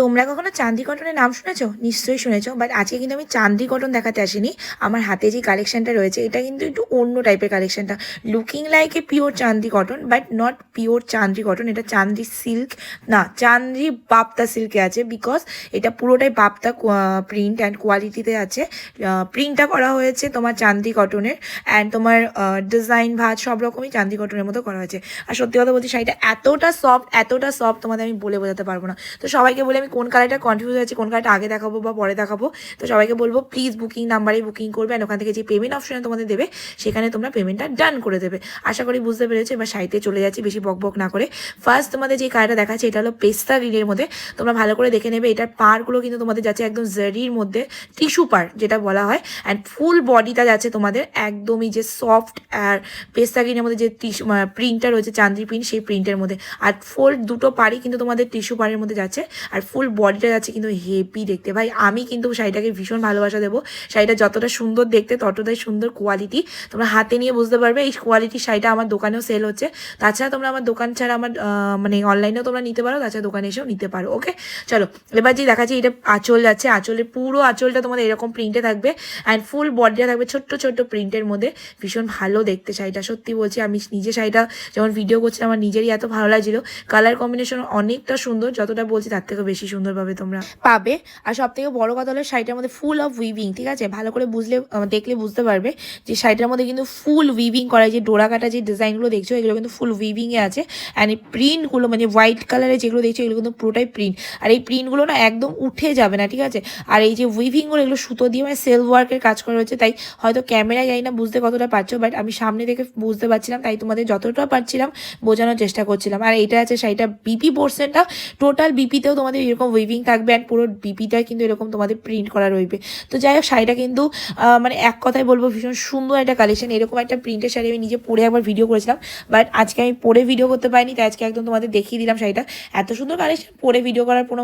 তোমরা কখনো চান্দি কটনের নাম শুনেছো? নিশ্চয়ই শুনেছো বাট আজকে কিন্তু আমি চান্দি কটন দেখাতে আসিনি। আমার হাতে যে কালেকশনটা রয়েছে, এটা কিন্তু একটু অন্য টাইপের কালেকশনটা looking like a pure chandi cotton but not pure chandi cotton, এটা চান্দি সিল্ক না, চান্দি বাপ্তা সিল্কে আছে বিকজ এটা পুরোটাই বাপ্তা প্রিন্ট অ্যান্ড কোয়ালিটিতে আছে। প্রিন্টটা করা হয়েছে তোমার চান্দি কটনের অ্যান্ড তোমার ডিজাইন ভাত সব রকমই চান্দি কটনের মতো করা হয়েছে। আর সত্যি কথা বলছি শাড়িটা এতটা সফট এতটা সফট তোমাদের আমি বলে বোঝাতে পারব না। তো সবাইকে বলে আমি কোন কালারটা কনফিউজ আছে কোন কালারটা আগে দেখাবো বা পরে দেখাবো, তো সবাইকে বলব প্লিজ বুকিং নাম্বারে বুকিং করবে আর ওখান থেকে যে পেমেন্ট অপশনে তোমাদের দেবে, সেখানে তোমরা পেমেন্টটা ডান করে দেবে। আশা করি বুঝতে পেরেছ, এবার সাইতে চলে যাচ্ছি বেশি বক বক না করে। ফার্স্ট তোমাদের যে কালারটা দেখাচ্ছে, এটা হলো পেস্তা রিলের মধ্যে। তোমরা ভালো করে দেখে নেবে, এটার পারগুলো কিন্তু তোমাদের যাচ্ছে একদম জারির মধ্যে টিস্যু পার যেটা বলা হয় অ্যান্ড ফুল বডিটা যাচ্ছে তোমাদের একদমই যে সফট আর পেস্তা গ্রিনের মধ্যে যে টিস্যু প্রিন্টটা রয়েছে চান্দ্রি প্রিন্ট সেই প্রিন্টের মধ্যে। আর ফোল্ড দুটো পাড়ি কিন্তু তোমাদের টিস্যু পারের মধ্যে যাচ্ছে, আর ফুল বডিটা যাচ্ছে কিন্তু হেভি দেখতে। ভাই, আমি কিন্তু শাড়িটাকে ভীষণ ভালোবাসা দেবো। শাড়িটা যতটা সুন্দর দেখতে, ততটাই সুন্দর কোয়ালিটি তোমরা হাতে নিয়ে বুঝতে পারবে, এই কোয়ালিটির শাড়িটা আমার দোকানেও সেল হচ্ছে। তাছাড়া তোমরা আমার দোকান ছাড়া আমার মানে অনলাইনেও তোমরা নিতে পারো, তাছাড়া দোকানে এসেও নিতে পারো ওকে চলো, এবার যে দেখাচ্ছি, এটা আঁচল যাচ্ছে। আঁচলের পুরো আঁচলটা তোমাদের এরকম প্রিন্টে থাকবে অ্যান্ড ফুল বডিটা থাকবে ছোট্ট ছোট্ট প্রিন্টের মধ্যে। ভীষণ ভালো দেখতে শাড়িটা, সত্যি বলছি, আমি নিজে শাড়িটা যখন ভিডিও করছিলাম, আমার নিজেরই এত ভালো লাগছিল। কালার কম্বিনেশন অনেকটা সুন্দর, যতটা বলছি তার থেকে বেশি সুন্দর পাবে তোমরা। পাবে। আর সব থেকে বড় কথা হলো শাড়িটার মধ্যে ফুল অফ উইভিং ঠিক আছে? ভালো করে বুঝলে দেখলে বুঝতে পারবে যে শাড়িটার মধ্যে কিন্তু ফুল উইভিং করা যে ডোরা কাটা যে ডিজাইনগুলো দেখছ, এগুলো কিন্তু ফুল উইভিংয়ে আছে। অ্যান্ড এই প্রিন্টগুলো মানে হোয়াইট কালারের যেগুলো দেখছ, এগুলো কিন্তু পুরোটাই প্রিন্ট আর এই প্রিন্টগুলো না একদম উঠে যাবে না, ঠিক আছে? আর এই যে উইভিংগুলো এগুলো সুতো দিয়ে মানে সেলফ ওয়ার্কের কাজ করা হচ্ছে, তাই হয়তো ক্যামেরায় যাই না বুঝতে কতটা পারছ বাট আমি সামনে থেকে বুঝতে পারছিলাম, তাই তোমাদের যতটা পারছিলাম বোঝানোর চেষ্টা করছিলাম। আর এটা আছে শাড়িটা বিপি পোর্শনটা টোটাল বিপিতেও তোমাদের এরকম উইভিং থাকবে অ্যান্ড পুরো বিপিটা কিন্তু এরকম তোমাদের প্রিন্ট করা রইবে। তো যাই হোক, শাড়িটা কিন্তু মানে এক কথায় বলব, ভীষণ সুন্দর একটা কালেকশন এরকম একটা প্রিন্টের শাড়ি আমি নিজে পরে একবার ভিডিও করেছিলাম বাট আজকে আমি পরে ভিডিও করতে পারিনি, তাই আজকে একদম তোমাদের দেখিয়ে দিলাম শাড়িটা। এত সুন্দর কালেকশন পরে ভিডিও করার কোনো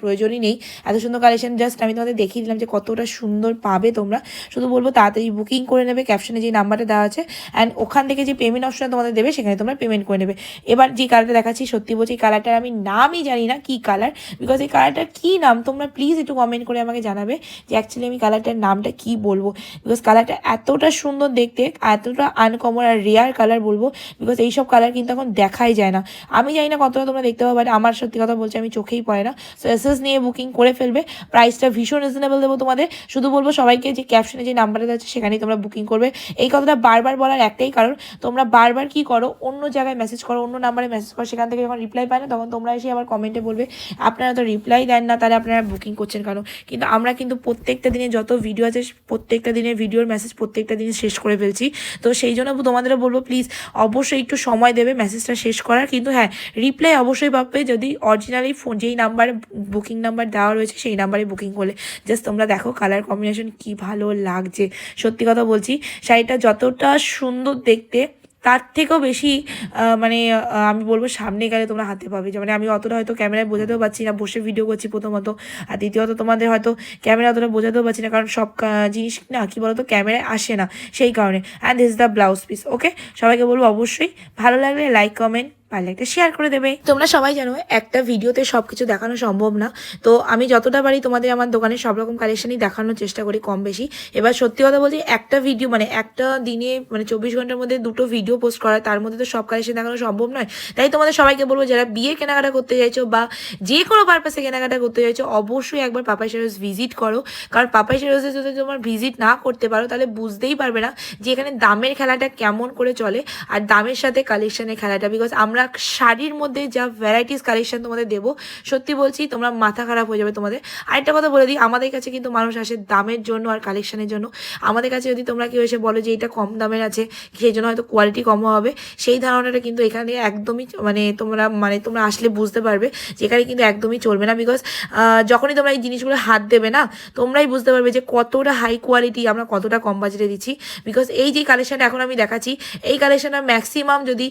প্রয়োজনই নেই। এত সুন্দর কালেকশন জাস্ট আমি তোমাদের দেখিয়ে দিলাম যে কতটা সুন্দর পাবে তোমরা। শুধু বলব, তাড়াতাড়ি বুকিং করে নেবে ক্যাপশনে যে নাম্বারটা দেওয়া আছে অ্যান্ড ওখান থেকে যে পেমেন্ট অপশন তোমাদের দেবে, সেখানে তোমরা পেমেন্ট করে নেবে। এবার যে কালারটা দেখাচ্ছি, সত্যি বলছি কালারটার আমি নামই জানি না কি কালার বিকজ এই কালারটার কী নাম? তোমরা প্লিজ একটু কমেন্ট করে আমাকে জানাবে যে অ্যাকচুয়ালি আমি কালারটার নামটা কি বলব? বিকজ কালারটা এতটা সুন্দর দেখতে, এতটা আনকমন আর রেয়ার কালার বলব বিকজ এইসব কালার কিন্তু এখন দেখাই যায় না। আমি জানি না কতটা তোমরা দেখতে পাবো বাট আমার সত্যি কথা বলছি আমি চোখেই পড়ে না। সো এসএস নিয়ে বুকিং করে ফেলবে। প্রাইসটা ভীষণ রিজনেবল দেবো তোমাদের। শুধু বলব সবাইকে যে ক্যাপশনে যে নাম্বারটা আছে সেখানেই তোমরা বুকিং করবে। এই কথাটা বারবার বলার একটাই কারণ, তোমরা বারবার কি করো, অন্য জায়গায় মেসেজ করো, অন্য নাম্বারে মেসেজ করো, সেখান থেকে যখন রিপ্লাই পায় না, তখন তোমরা এসে আবার কমেন্টে বলবে। আপনারা তো রিপ্লাই দেন না, তাহলে আপনারা বুকিং করছেন কেন? কিন্তু আমরা কিন্তু প্রত্যেকটা দিনে যত ভিডিও আছে, প্রত্যেকটা দিনের ভিডিওর মেসেজ প্রত্যেকটা দিনে শেষ করে ফেলছি। তো সেই জন্য তোমাদেরও বলব প্লিজ অবশ্যই একটু সময় দেবে মেসেজটা শেষ করার। কিন্তু হ্যাঁ রিপ্লাই অবশ্যই পাবে যদি অরিজিনালি ফোন যেই নাম্বারে বুকিং নাম্বার দেওয়া রয়েছে, সেই নাম্বারে বুকিং করলে। জাস্ট তোমরা দেখো কালার কম্বিনেশন কি ভালো লাগছে। সত্যি কথা বলছি, শাড়িটা যতটা সুন্দর দেখতে তার থেকেও বেশি মানে আমি বলব সামনে গেলে তোমরা হাতে পাবে। মানে আমি অতটা হয়তো ক্যামেরায় বোঝাতেও পারছি না, বসে ভিডিও করছি প্রথমত। আর দ্বিতীয়ত তোমাদের হয়তো ক্যামেরা অতটা বোঝাতেও পারছি না, কারণ সব জিনিস না কি বলতো, ক্যামেরায় আসে না সেই কারণে। And this the blouse piece okay সবাইকে বলব অবশ্যই ভালো লাগলে লাইক কমেন্ট ভালো একটা শেয়ার করে দেবে। তোমরা সবাই জানো, একটা ভিডিওতে সব কিছু দেখানো সম্ভব না। তো আমি যতটা পারি তোমাদের আমার দোকানে সব রকম কালেকশনই দেখানোর চেষ্টা করি কম বেশি। এবার সত্যি কথা বলছি, একটা ভিডিও মানে একটা দিনে মানে চব্বিশ ঘণ্টার মধ্যে দুটো ভিডিও পোস্ট করা, তার মধ্যে তো সব কালেকশন দেখানো সম্ভব নয়। তাই তোমাদের সবাইকে বলব, যারা বিয়ে কেনাকাটা করতে চাইছো বা যে কোনো পারপাসে কেনাকাটা করতে চাইছো, অবশ্যই একবার পাপাই শেরোজ ভিজিট করো। কারণ পাপাই শেরোজে যদি তোমার ভিজিট না করতে পারো, তাহলে বুঝতেই পারবে না যে এখানে দামের খেলাটা কেমন করে চলে, আর দামের সাথে কালেকশনের খেলাটা। বিকজ আমরা শাড়ির মধ্যে যা ভ্যারাইটিস কালেকশন তোমাদের দেবো, সত্যি বলছি তোমরা মাথা খারাপ হয়ে যাবে তোমাদের। আরেকটা কথা বলে দিই, আমাদের কাছে কিন্তু মানুষ আসে দামের জন্য আর কালেকশনের জন্য। আমাদের কাছে যদি তোমরা কেউ এসে বলো যে এটা কম দামের আছে, সেই জন্য হয়তো কোয়ালিটি কমও হবে। সেই ধারণাটা কিন্তু এখানে একদমই মানে তোমরা মানে তোমরা আসলে বুঝতে পারবে যে এখানে কিন্তু একদমই চলবে না বিকজ যখনই তোমরা এই জিনিসগুলো হাত দেবে না, তোমরাই বুঝতে পারবে যে কতটা হাই কোয়ালিটি আমরা কতটা কম বাজেটে দিচ্ছি। বিকজ এই যে কালেকশনটা এখন আমি দেখাচ্ছি, এই কালেকশনটা ম্যাক্সিমাম যদি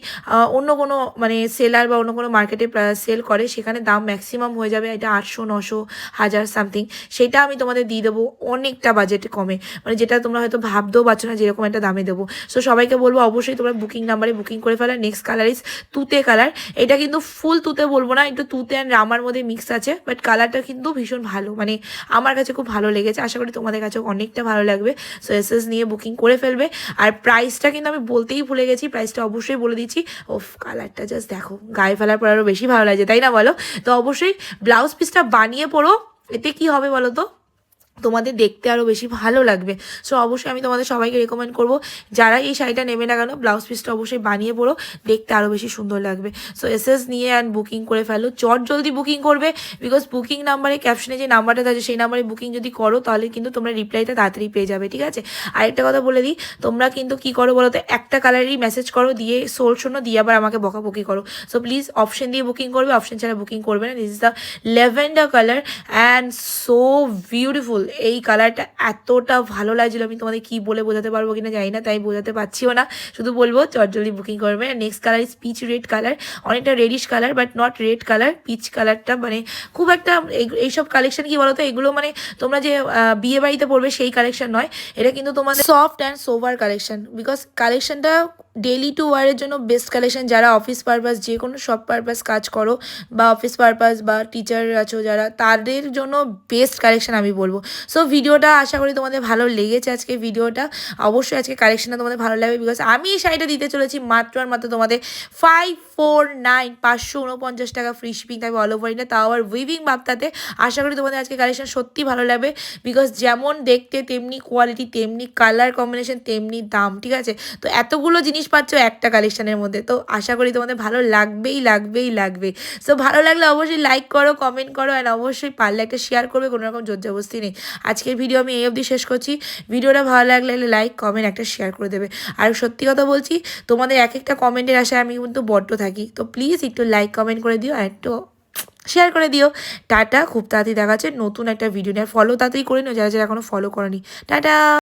অন্য কোনো মানে সেলার বা অন্য কোনো মার্কেটে সেল করে, সেখানে দাম ম্যাক্সিমাম হয়ে যাবে এটা আটশো, নশো, হাজার সামথিং সেটা আমি তোমাদের দিয়ে দেবো অনেকটা বাজেট কমে। মানে যেটা তোমরা হয়তো ভাবতেও পারছ না যেরকম একটা দামে দেবো। সো সবাইকে বলব অবশ্যই তোমরা বুকিং নাম্বারে বুকিং করে ফেলা। Next colour is tute colour এটা কিন্তু ফুল তুতে বলব না, একটু তুতে অ্যান্ড রামার মধ্যে মিক্স আছে বাট কালারটা কিন্তু ভীষণ ভালো। মানে আমার কাছে খুব ভালো লেগেছে। আশা করি তোমাদের কাছেও অনেকটা ভালো লাগবে। সো এস এস নিয়ে বুকিং করে ফেলবে। আর প্রাইসটা কিন্তু আমি বলতেই ভুলে গেছি। প্রাইসটা অবশ্যই বলে দিচ্ছি। ওফ কালারটা জাস্ট দেখো, গায়ে ফেলার পর আরও বেশি ভালো লাগছে তাই না বলো? তো অবশ্যই ব্লাউজ পিসটা বানিয়ে পড়ো, এতে কি হবে বলো তো? তোমাদের দেখতে আরও বেশি ভালো লাগবে। সো অবশ্যই আমি তোমাদের সবাইকে রেকমেন্ড করব, যারা এই শাড়িটা নেমে না কেন ব্লাউজ পিসটা অবশ্যই বানিয়ে পড়ো দেখতে আরও বেশি সুন্দর লাগবে। সো এস এস নিয়ে অ্যান্ড বুকিং করে ফেলো। চট জলদি বুকিং করবে বিকজ বুকিং নাম্বারে ক্যাপশনে যে নাম্বারটা থাকে, সেই নাম্বারে বুকিং যদি করো, তাহলে কিন্তু তোমরা রিপ্লাইটা তাড়াতাড়ি পেয়ে যাবে, ঠিক আছে? আরেকটা কথা বলে দিই, তোমরা কিন্তু কি করো বলো তো, একটা কালারই মেসেজ করো, দিয়ে সোল শোনো দিয়ে আবার আমাকে বকাবকি করো। সো প্লিজ অপশন দিয়ে বুকিং করবে অপশন ছাড়া বুকিং করবে না। This is the lavender colour and so beautiful এই কালারটা এতটা ভালো লাগছিল, আমি তোমাদের কি বলে বোঝাতে পারব কিনা জানি না, তাই বোঝাতে পারছিও না। শুধু বলব, চটজলদি বুকিং করবে next colour is peach red colour অনেকটা reddish colour but not red colour peach কালারটা মানে খুব একটা এই- এইসব কালেকশন কি বলতো, এগুলো মানে তোমরা যে বিয়ে বাড়িতে পড়বে সেই কালেকশন নয়। এটা কিন্তু তোমাদের soft and sober collection because কালেকশনটা ডেলি টু ওয়ারের জন্য বেস্ট কালেকশন যারা অফিস পারপাস যে কোনো সব পারপাস কাজ করো বা অফিস পারপাস বা টিচার আছো যারা, তাদের জন্য বেস্ট কালেকশন আমি বলব। সো ভিডিওটা আশা করি তোমাদের ভালো লেগেছে আজকে ভিডিওটা অবশ্যই আজকে কালেকশনটা তোমাদের ভালো লাগবে বিকজ আমি এই শাড়িটা দিতে চলেছি মাত্র আর মাত্র তোমাদের ফাইভ ফোর নাইন পাঁচশো উনপঞ্চাশ টাকা ফ্রি শিপিং থাকবে অল ওভার ইন্ডিয়া তাও আবার উইভিং ভাবতাতে আশা করি তোমাদের আজকে কালেকশন সত্যি ভালো লাগবে বিকজ যেমন দেখতে, তেমনি কোয়ালিটি তেমনি কালার কম্বিনেশন তেমনি দাম, ঠিক আছে? তো এতগুলো জিনিস পাচ্ছ একটা কালেকশনের মধ্যে। তো আশা করি তোমাদের ভালো লাগবেই লাগবেই লাগবে সো ভালো লাগলে অবশ্যই লাইক করো কমেন্ট করো অ্যান্ড অবশ্যই পারলে একটা শেয়ার করবে, কোনো রকম জোরজবস্তি নেই। আজকের ভিডিও আমি এই অবধি শেষ করছি। ভিডিওটা ভালো লাগলে লাইক কমেন্ট একটা শেয়ার করে দেবে। আর সত্যি কথা বলছি, তোমাদের এক একটা কমেন্টের আশায় আমি কিন্তু বড্ড থাকি। তো প্লিজ একটু লাইক কমেন্ট করে দিও, আর একটু শেয়ার করে দিও। টাটা, খুব তাড়াতাড়ি দেখা যাচ্ছে নতুন একটা ভিডিও নিয়ে ফলো তাড়াতাড়ি করে নিও, যারা যারা এখনও ফলো করেনি। টাটা!